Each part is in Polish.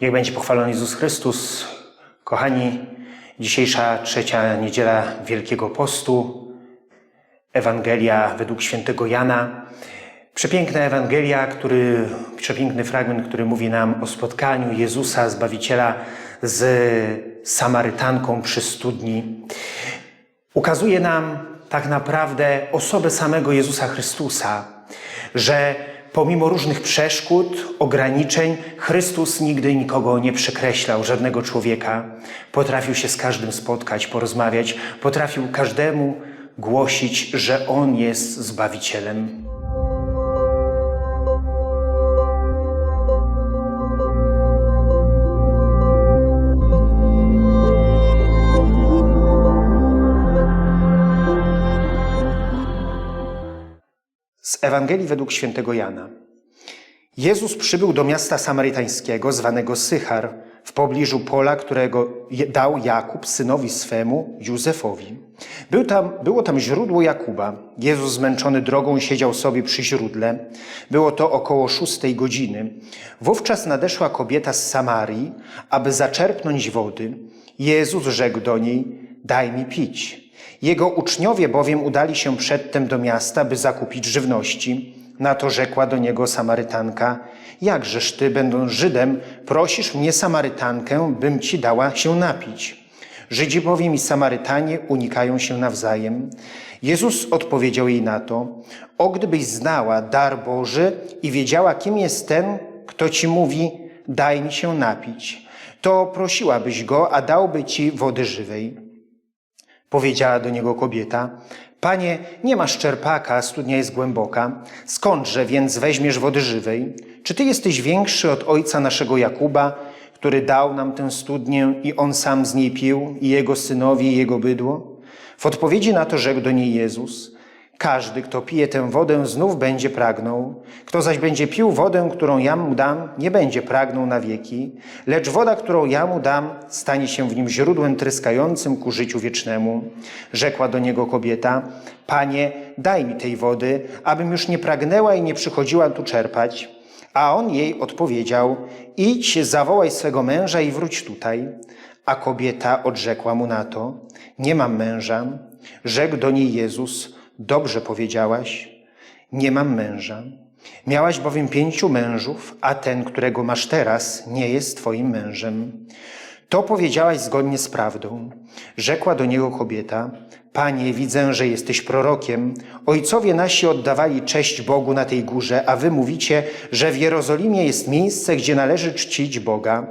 Niech będzie pochwalony Jezus Chrystus. Kochani, dzisiejsza trzecia niedziela Wielkiego Postu, Ewangelia według świętego Jana. Przepiękna Ewangelia, który, przepiękny fragment, który mówi nam o spotkaniu Jezusa, Zbawiciela z Samarytanką przy studni. Ukazuje nam tak naprawdę osobę samego Jezusa Chrystusa, że pomimo różnych przeszkód, ograniczeń, Chrystus nigdy nikogo nie przekreślał, żadnego człowieka. Potrafił się z każdym spotkać, porozmawiać, potrafił każdemu głosić, że On jest Zbawicielem. Z Ewangelii według świętego Jana. Jezus przybył do miasta samarytańskiego zwanego Sychar w pobliżu pola, którego dał Jakub synowi swemu, Józefowi. Był tam, było tam źródło Jakuba. Jezus zmęczony drogą siedział sobie przy źródle. Było to około szóstej godziny. Wówczas nadeszła kobieta z Samarii, aby zaczerpnąć wody. Jezus rzekł do niej, daj mi pić. Jego uczniowie bowiem udali się przedtem do miasta, by zakupić żywności. Na to rzekła do niego Samarytanka: Jakżeż ty, będąc Żydem, prosisz mnie, Samarytankę, bym ci dała się napić? Żydzi bowiem i Samarytanie unikają się nawzajem. Jezus odpowiedział jej na to: O gdybyś znała dar Boży i wiedziała, kim jest ten, kto ci mówi: Daj mi się napić, to prosiłabyś go, a dałby ci wody żywej. Powiedziała do niego kobieta: Panie, nie masz czerpaka, studnia jest głęboka. Skądże więc weźmiesz wody żywej? Czy ty jesteś większy od ojca naszego Jakuba, który dał nam tę studnię i on sam z niej pił, i jego synowie, i jego bydło? W odpowiedzi na to rzekł do niej Jezus: każdy, kto pije tę wodę, znów będzie pragnął. Kto zaś będzie pił wodę, którą ja mu dam, nie będzie pragnął na wieki, lecz woda, którą ja mu dam, stanie się w nim źródłem tryskającym ku życiu wiecznemu. Rzekła do niego kobieta: Panie, daj mi tej wody, abym już nie pragnęła i nie przychodziła tu czerpać. A on jej odpowiedział: Idź, zawołaj swego męża i wróć tutaj. A kobieta odrzekła mu na to: Nie mam męża. Rzekł do niej Jezus: Dobrze powiedziałaś, nie mam męża. Miałaś bowiem pięciu mężów, a ten, którego masz teraz, nie jest twoim mężem. To powiedziałaś zgodnie z prawdą. Rzekła do niego kobieta: Panie, widzę, że jesteś prorokiem. Ojcowie nasi oddawali cześć Bogu na tej górze, a wy mówicie, że w Jerozolimie jest miejsce, gdzie należy czcić Boga.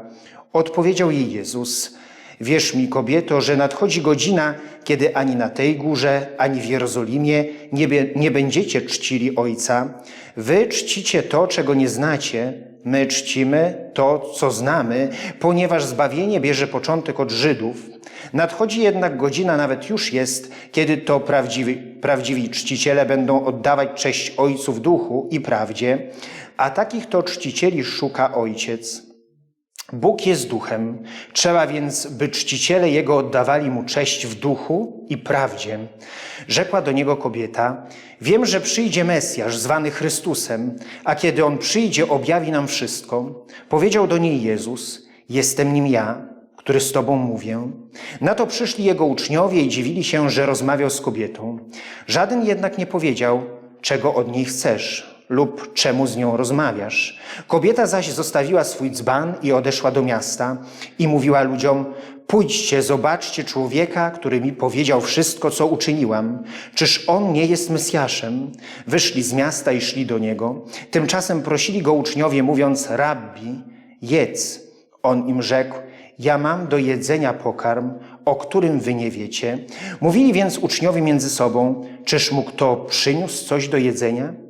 Odpowiedział jej Jezus: Wierz mi, kobieto, że nadchodzi godzina, kiedy ani na tej górze, ani w Jerozolimie nie, nie będziecie czcili Ojca. Wy czcicie to, czego nie znacie, my czcimy to, co znamy, ponieważ zbawienie bierze początek od Żydów. Nadchodzi jednak godzina, nawet już jest, kiedy to prawdziwi, prawdziwi czciciele będą oddawać cześć Ojcu w duchu i prawdzie, a takich to czcicieli szuka Ojciec. Bóg jest duchem, trzeba więc, by czciciele Jego oddawali Mu cześć w duchu i prawdzie. Rzekła do niego kobieta, wiem, że przyjdzie Mesjasz, zwany Chrystusem, a kiedy On przyjdzie, objawi nam wszystko. Powiedział do niej Jezus, jestem nim ja, który z Tobą mówię. Na to przyszli Jego uczniowie i dziwili się, że rozmawiał z kobietą. Żaden jednak nie powiedział, czego od niej chcesz lub czemu z nią rozmawiasz. Kobieta zaś zostawiła swój dzban i odeszła do miasta i mówiła ludziom: Pójdźcie, zobaczcie człowieka, który mi powiedział wszystko, co uczyniłam. Czyż on nie jest Mesjaszem? Wyszli z miasta i szli do niego. Tymczasem prosili go uczniowie, mówiąc: Rabbi, jedz. On im rzekł: Ja mam do jedzenia pokarm, o którym wy nie wiecie. Mówili więc uczniowie między sobą: Czyż mu kto przyniósł coś do jedzenia?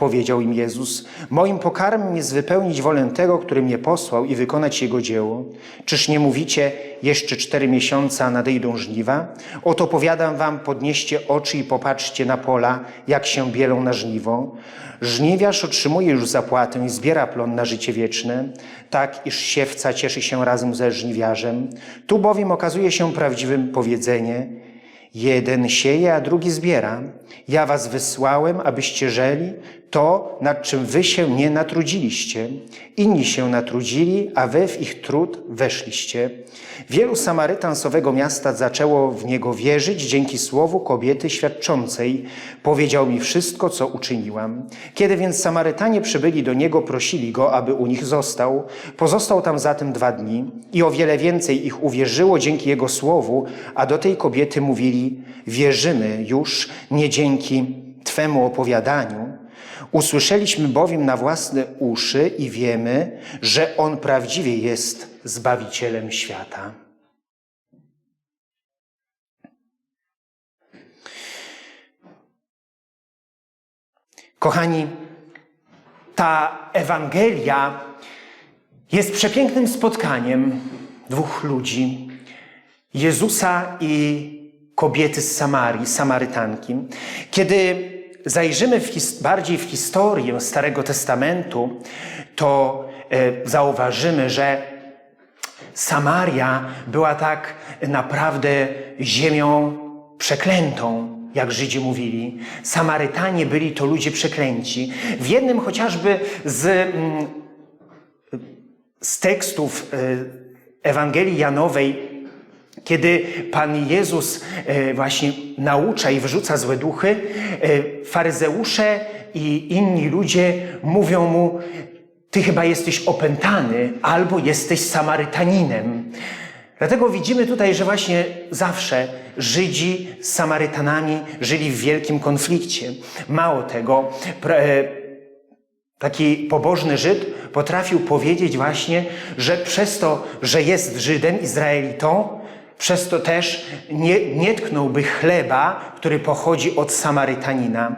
Powiedział im Jezus: Moim pokarmem jest wypełnić wolę tego, który mnie posłał i wykonać jego dzieło. Czyż nie mówicie, jeszcze cztery miesiące, nadejdą żniwa? Oto powiadam wam, podnieście oczy i popatrzcie na pola, jak się bielą na żniwo. Żniwiarz otrzymuje już zapłatę i zbiera plon na życie wieczne, tak iż siewca cieszy się razem ze żniwiarzem. Tu bowiem okazuje się prawdziwym powiedzenie – Jeden sieje, a drugi zbiera. Ja was wysłałem, abyście żeli to, nad czym wy się nie natrudziliście. Inni się natrudzili, a wy w ich trud weszliście. Wielu Samarytan z owego miasta zaczęło w niego wierzyć dzięki słowu kobiety świadczącej. Powiedział mi wszystko, co uczyniłam. Kiedy więc Samarytanie przybyli do niego, prosili go, aby u nich został. Pozostał tam zatem dwa dni i o wiele więcej ich uwierzyło dzięki jego słowu, a do tej kobiety mówili, wierzymy już nie dzięki Twemu opowiadaniu, Usłyszeliśmy bowiem na własne uszy i wiemy, że On prawdziwie jest Zbawicielem świata. Kochani, ta Ewangelia jest przepięknym spotkaniem dwóch ludzi, Jezusa i kobiety z Samarii, Samarytanki. Kiedy zajrzymy w bardziej w historię Starego Testamentu, to e, zauważymy, że Samaria była tak naprawdę ziemią przeklętą, jak Żydzi mówili. Samarytanie byli to ludzie przeklęci. W jednym chociażby z, mm, z tekstów e, Ewangelii Janowej kiedy Pan Jezus e, właśnie naucza i wyrzuca złe duchy, e, faryzeusze i inni ludzie mówią mu, ty chyba jesteś opętany albo jesteś Samarytaninem. Dlatego widzimy tutaj, że właśnie zawsze Żydzi z Samarytanami żyli w wielkim konflikcie. Mało tego, e, taki pobożny Żyd potrafił powiedzieć właśnie, że przez to, że jest Żydem, Izraelitą, przez to też nie, nie tknąłby chleba, który pochodzi od Samarytanina.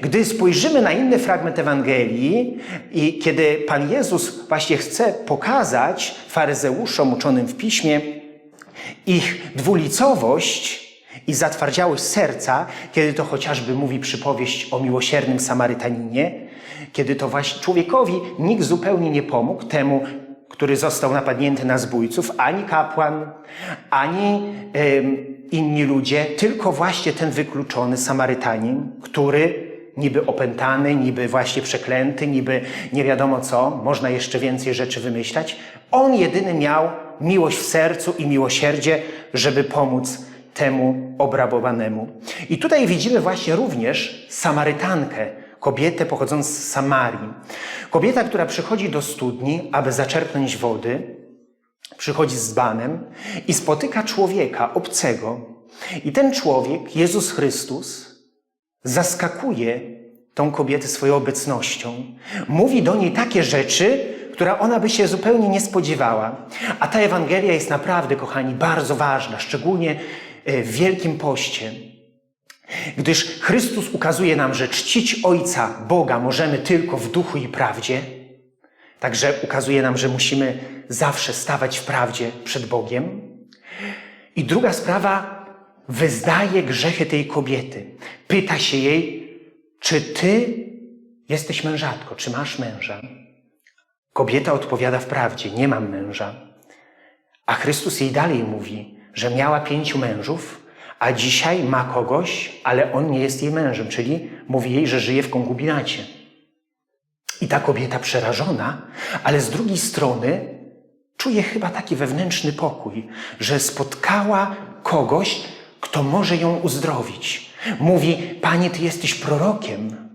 Gdy spojrzymy na inny fragment Ewangelii i kiedy Pan Jezus właśnie chce pokazać faryzeuszom uczonym w piśmie ich dwulicowość i zatwardziałość serca, kiedy to chociażby mówi przypowieść o miłosiernym Samarytaninie, kiedy to właśnie człowiekowi nikt zupełnie nie pomógł, temu który został napadnięty na zbójców, ani kapłan, ani inni ludzie, tylko właśnie ten wykluczony Samarytanin, który niby opętany, niby właśnie przeklęty, niby nie wiadomo co, można jeszcze więcej rzeczy wymyślać. On jedyny miał miłość w sercu i miłosierdzie, żeby pomóc temu obrabowanemu. I tutaj widzimy właśnie również Samarytankę, kobietę pochodzącą z Samarii. Kobieta, która przychodzi do studni, aby zaczerpnąć wody, przychodzi z banem i spotyka człowieka obcego. I ten człowiek, Jezus Chrystus, zaskakuje tą kobietę swoją obecnością. Mówi do niej takie rzeczy, które ona by się zupełnie nie spodziewała. A ta Ewangelia jest naprawdę, kochani, bardzo ważna, szczególnie e, w Wielkim Poście. Gdyż Chrystus ukazuje nam, że czcić Ojca, Boga możemy tylko w duchu i prawdzie, także ukazuje nam, że musimy zawsze stawać w prawdzie przed Bogiem. I druga sprawa, wyznaje grzechy tej kobiety. Pyta się jej, czy ty jesteś mężatką, czy masz męża? Kobieta odpowiada wprawdzie, nie mam męża. A Chrystus jej dalej mówi, że miała pięciu mężów, a dzisiaj ma kogoś, ale on nie jest jej mężem, czyli mówi jej, że żyje w konkubinacie. I ta kobieta przerażona, ale z drugiej strony czuje chyba taki wewnętrzny pokój, że spotkała kogoś, kto może ją uzdrowić. Mówi: Panie, ty jesteś prorokiem,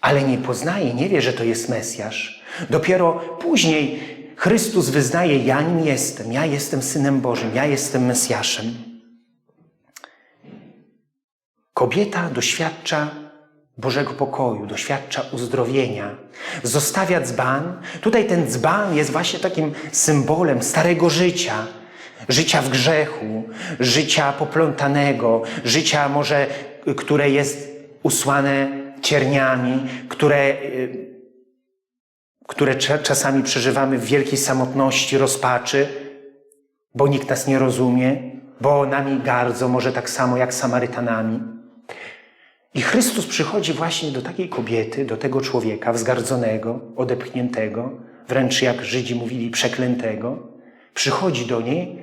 ale nie poznaje, nie wie, że to jest Mesjasz. Dopiero później Chrystus wyznaje: Ja nim jestem, ja jestem synem Bożym, ja jestem Mesjaszem. Kobieta doświadcza Bożego pokoju, doświadcza uzdrowienia, zostawia dzban. Tutaj ten dzban jest właśnie takim symbolem starego życia, życia w grzechu, życia poplątanego, życia może, które jest usłane cierniami, które, y, które czasami przeżywamy w wielkiej samotności, rozpaczy, bo nikt nas nie rozumie, bo nami gardzą, może tak samo jak Samarytanami. I Chrystus przychodzi właśnie do takiej kobiety, do tego człowieka wzgardzonego, odepchniętego, wręcz jak Żydzi mówili, przeklętego. Przychodzi do niej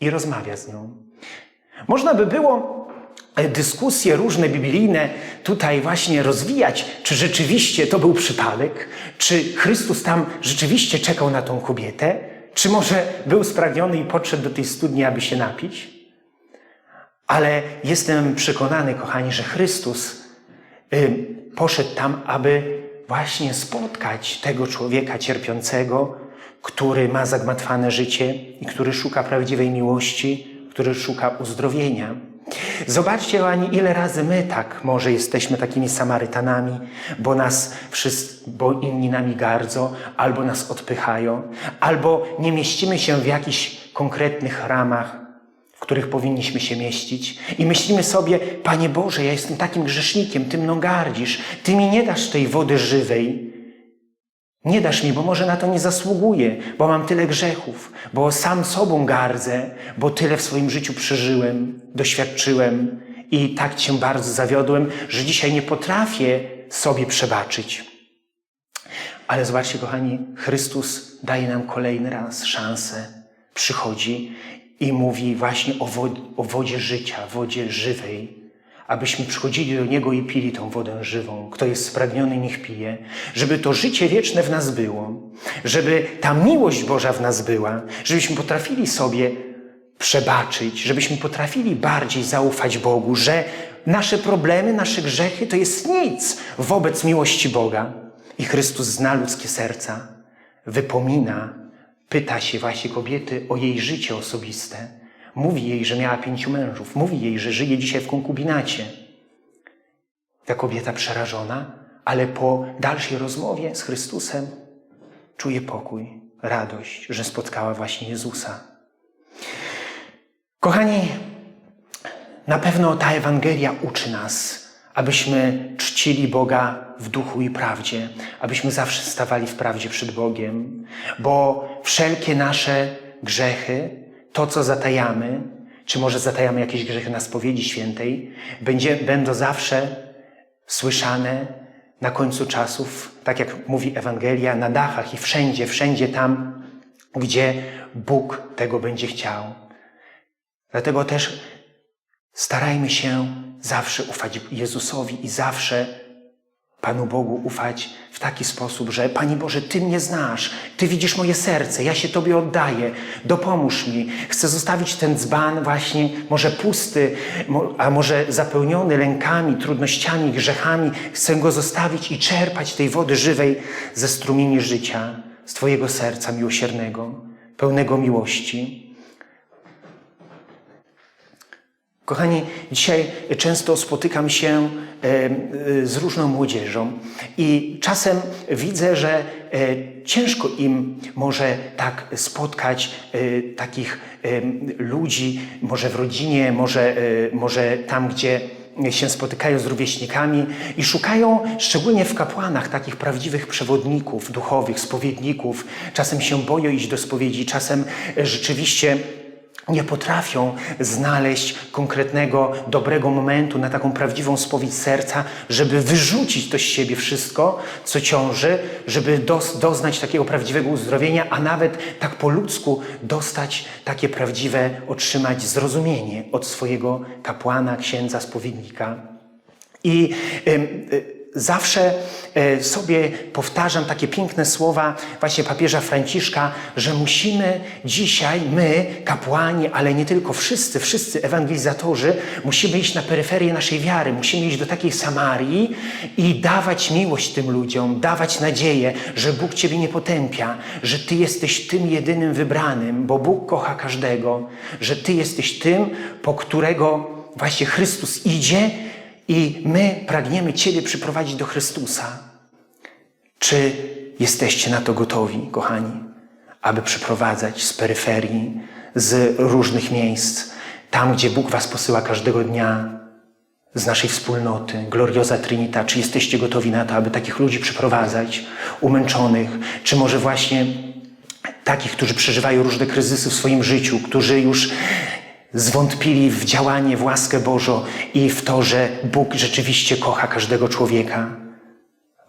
i rozmawia z nią. Można by było e, dyskusje różne biblijne tutaj właśnie rozwijać, czy rzeczywiście to był przypadek, czy Chrystus tam rzeczywiście czekał na tą kobietę, czy może był spragniony i podszedł do tej studni, aby się napić. Ale jestem przekonany, kochani, że Chrystus y, poszedł tam, aby właśnie spotkać tego człowieka cierpiącego, który ma zagmatwane życie i który szuka prawdziwej miłości, który szuka uzdrowienia. Zobaczcie, Kochani, ile razy my tak może jesteśmy takimi Samarytanami, bo nas wszyscy, bo inni nami gardzą, albo nas odpychają, albo nie mieścimy się w jakichś konkretnych ramach, w których powinniśmy się mieścić. I myślimy sobie, Panie Boże, ja jestem takim grzesznikiem, Ty mną gardzisz, Ty mi nie dasz tej wody żywej. Nie dasz mi, bo może na to nie zasługuję, bo mam tyle grzechów, bo sam sobą gardzę, bo tyle w swoim życiu przeżyłem, doświadczyłem i tak Cię bardzo zawiodłem, że dzisiaj nie potrafię sobie przebaczyć. Ale zobaczcie, kochani, Chrystus daje nam kolejny raz szansę. Przychodzi i mówi właśnie o, wod- o wodzie życia, wodzie żywej, abyśmy przychodzili do Niego i pili tą wodę żywą. Kto jest spragniony, niech pije. Żeby to życie wieczne w nas było. Żeby ta miłość Boża w nas była. Żebyśmy potrafili sobie przebaczyć. Żebyśmy potrafili bardziej zaufać Bogu, że nasze problemy, nasze grzechy to jest nic wobec miłości Boga. I Chrystus zna ludzkie serca. Wypomina, pyta się właśnie kobiety o jej życie osobiste. Mówi jej, że miała pięciu mężów. Mówi jej, że żyje dzisiaj w konkubinacie. Ta kobieta przerażona, ale po dalszej rozmowie z Chrystusem czuje pokój, radość, że spotkała właśnie Jezusa. Kochani, na pewno ta Ewangelia uczy nas, abyśmy czcili Boga w duchu i prawdzie, abyśmy zawsze stawali w prawdzie przed Bogiem, bo wszelkie nasze grzechy, to co zatajamy, czy może zatajamy jakieś grzechy na spowiedzi świętej, będzie, będą zawsze słyszane na końcu czasów, tak jak mówi Ewangelia, na dachach i wszędzie, wszędzie tam, gdzie Bóg tego będzie chciał. Dlatego też starajmy się zawsze ufać Jezusowi i zawsze Panu Bogu ufać w taki sposób, że Panie Boże, Ty mnie znasz, Ty widzisz moje serce, ja się Tobie oddaję, dopomóż mi. Chcę zostawić ten dzban właśnie, może pusty, a może zapełniony lękami, trudnościami, grzechami. Chcę go zostawić i czerpać tej wody żywej ze strumieni życia, z Twojego serca miłosiernego, pełnego miłości. Kochani, dzisiaj często spotykam się e, z różną młodzieżą i czasem widzę, że e, ciężko im może tak spotkać e, takich ludzi, może w rodzinie, może, e, może tam, gdzie się spotykają z rówieśnikami i szukają, szczególnie w kapłanach, takich prawdziwych przewodników duchowych, spowiedników. Czasem się boją iść do spowiedzi, czasem rzeczywiście nie potrafią znaleźć konkretnego, dobrego momentu na taką prawdziwą spowiedź serca, żeby wyrzucić to z siebie wszystko, co ciąży, żeby doznać takiego prawdziwego uzdrowienia, a nawet tak po ludzku dostać takie prawdziwe, otrzymać zrozumienie od swojego kapłana, księdza, spowiednika. I ym, y, zawsze y, sobie powtarzam takie piękne słowa właśnie papieża Franciszka, że musimy dzisiaj my, kapłani, ale nie tylko wszyscy, wszyscy ewangelizatorzy, musimy iść na peryferię naszej wiary, musimy iść do takiej Samarii i dawać miłość tym ludziom, dawać nadzieję, że Bóg Ciebie nie potępia, że Ty jesteś tym jedynym wybranym, bo Bóg kocha każdego, że Ty jesteś tym, po którego właśnie Chrystus idzie i my pragniemy Ciebie przyprowadzić do Chrystusa. Czy jesteście na to gotowi, kochani, aby przyprowadzać z peryferii, z różnych miejsc, tam gdzie Bóg Was posyła każdego dnia, z naszej wspólnoty, Gloriosa Trinita, czy jesteście gotowi na to, aby takich ludzi przyprowadzać, umęczonych, czy może właśnie takich, którzy przeżywają różne kryzysy w swoim życiu, którzy już zwątpili w działanie, w łaskę Bożą i w to, że Bóg rzeczywiście kocha każdego człowieka.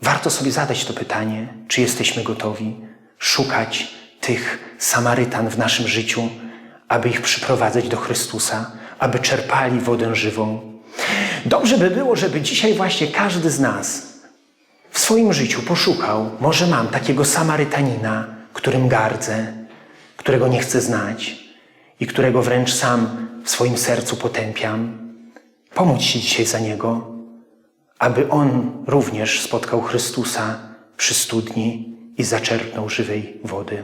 Warto sobie zadać to pytanie, czy jesteśmy gotowi szukać tych Samarytan w naszym życiu, aby ich przyprowadzać do Chrystusa, aby czerpali wodę żywą. Dobrze by było, żeby dzisiaj właśnie każdy z nas w swoim życiu poszukał, może mam takiego Samarytanina, którym gardzę, którego nie chcę znać i którego wręcz sam w swoim sercu potępiam. Pomódź się dzisiaj za niego, aby on również spotkał Chrystusa przy studni i zaczerpnął żywej wody.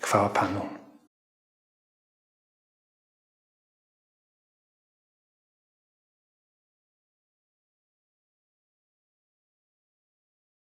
Chwała Panu.